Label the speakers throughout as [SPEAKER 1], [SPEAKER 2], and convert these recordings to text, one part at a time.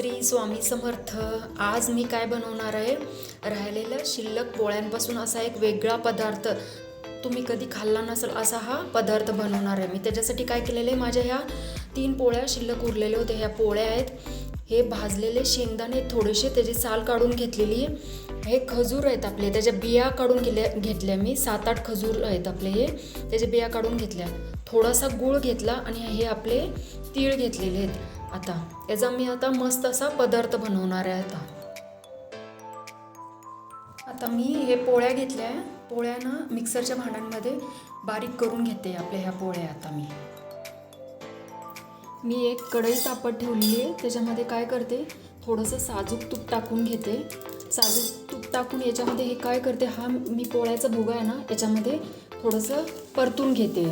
[SPEAKER 1] श्री स्वामी समर्थ आज मी काय बनवणार आहे? राहिलेल्या शिल्लक पोळ्यांपासून असा एक वेगळा पदार्थ तुम्ही कधी खाल्ला नसेल असा हा पदार्थ बनवणार आहे. मी त्याच्यासाठी काय केलेलं आहे? माझ्या ह्या तीन पोळ्या शिल्लक उरलेल्या होत्या. ह्या पोळ्या आहेत. हे भाजलेले शेंगदाणे थोडेसे त्याची साल काढून घेतलेली आहे. हे खजूर आहेत आपले. त्याच्या बिया काढून घेतल्या घेतल्या मी. सात आठ खजूर आहेत आपले हे. त्याच्या बिया काढून घेतल्या. थोडासा गूळ घेतला आणि हे आपले तीळ घेतलेले आहेत. आता याचा मी आता मस्त असा पदार्थ बनवणार आहे आता. आता मी हे पोळ्या घेतल्या आहे पोळ्या ना मिक्सरच्या भांड्यांमध्ये बारीक करून घेते आपल्या ह्या पोळ्या आता मी. मी एक कढई तापत ठेवली आहे त्याच्यामध्ये काय करते थोडंसं साजूक तूप टाकून घेते. साजूक तूप टाकून याच्यामध्ये हे काय करते हा मी पोळ्याचा भुगा आहे ना याच्यामध्ये थोडंसं परतून घेते.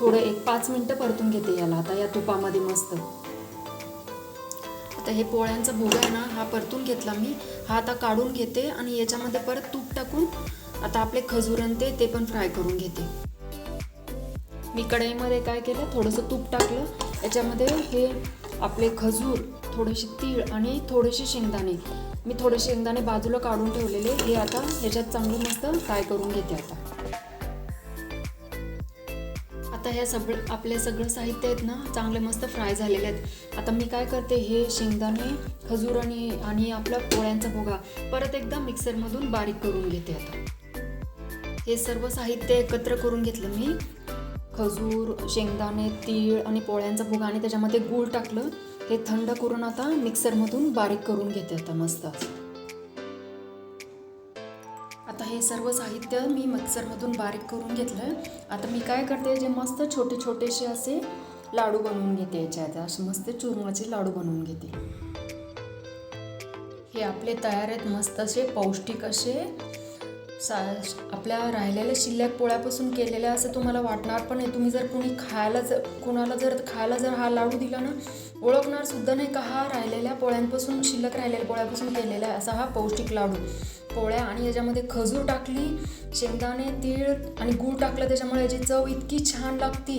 [SPEAKER 1] थोडं एक पाच मिनटं परतून घेते याला. आता या तुपामध्ये मस्त. आता हे पोळ्यांचा भुगा आहे ना हा परतून घेतला मी. हा आता काढून घेते आणि याच्यामध्ये परत तूप टाकून आता आपले खजूर ते ते पण फ्राय करून घेते. मी कढईमध्ये काय केलं थोडंसं तूप टाकलं. याच्यामध्ये हे आपले खजूर थोडेसे तीळ आणि थोडेसे शेंगदाणे. मी थोडे शेंगदाणे बाजूला काढून ठेवलेले. हे आता ह्याच्यात चांगलं मस्त फ्राय करून घेते आता. आता हे सगळं आपले सगळं साहित्य आहेत ना चांगले मस्त फ्राय झालेले आहेत. आता मी काय करते हे शेंगदाणे खजूर आणि आणि आपला पोळ्यांचा भोगा परत एकदा मिक्सरमधून बारीक करून घेते आता. हे सर्व साहित्य एकत्र करून घेतलं मी. खजूर शेंगदाणे तीळ आणि पोळ्यांचा भुगा आणि त्याच्यामध्ये गूळ टाकलं. हे थंड करून आता मिक्सरमधून बारीक करून घेते आता मस्त. असं. आता हे सर्व साहित्य मी मिक्सरमधून बारीक करून घेतलं आता मी काय करते जे मस्त छोटे छोटेसे असे लाडू बनवून घेते याच्यात. असे मस्त चुरमाचे लाडू बनवून घेते. हे आपले तयार आहेत मस्त असे पौष्टिक असे सा आपल्या राहिलेल्या शिल्लक पोळ्यापासून केलेल्या असं तुम्हाला वाटणार पण नाही तुम्ही जर कोणी खायला जर कोणाला जर खायला जर हा लाडू दिला ना ओळखणार सुद्धा नाही का हा राहिलेल्या पोळ्यांपासून शिल्लक राहिलेल्या पोळ्यापासून केलेला आहे असा हा पौष्टिक लाडू. पोळ्या आणि याच्यामध्ये खजूर टाकली शेंगदाणे तीळ आणि गूळ टाकलं त्याच्यामुळे याची चव इतकी छान लागती.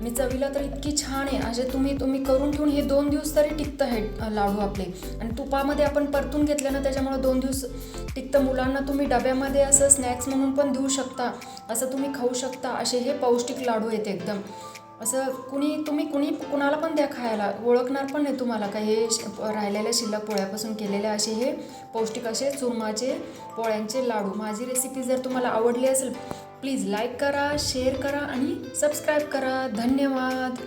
[SPEAKER 1] आणि चवीला तर इतकी छान आहे. असे तुम्ही तुम्ही करून ठेवून हे दोन दिवस तरी टिकतं हे लाडू आपले. आणि तुपामध्ये आपण परतून घेतलं ना त्याच्यामुळे दोन दिवस टिकतं. मुलांना तुम्ही डब्यामध्ये असं स्नॅक्स म्हणून पण देऊ शकता. असं तुम्ही खाऊ शकता. असे हे पौष्टिक लाडू आहेत एकदम. असं कुणी तुम्ही कुणी कुणाला पण द्या खायला. ओळखणार पण नाही तुम्हाला का हे राहिलेल्या शिल्लक पोळ्यापासून केलेले असे हे पौष्टिक असे चुरमाचे पोळ्यांचे लाडू. माझी रेसिपी जर तुम्हाला आवडली असेल प्लीज लाईक करा शेअर करा आणि सबस्क्राईब करा. धन्यवाद.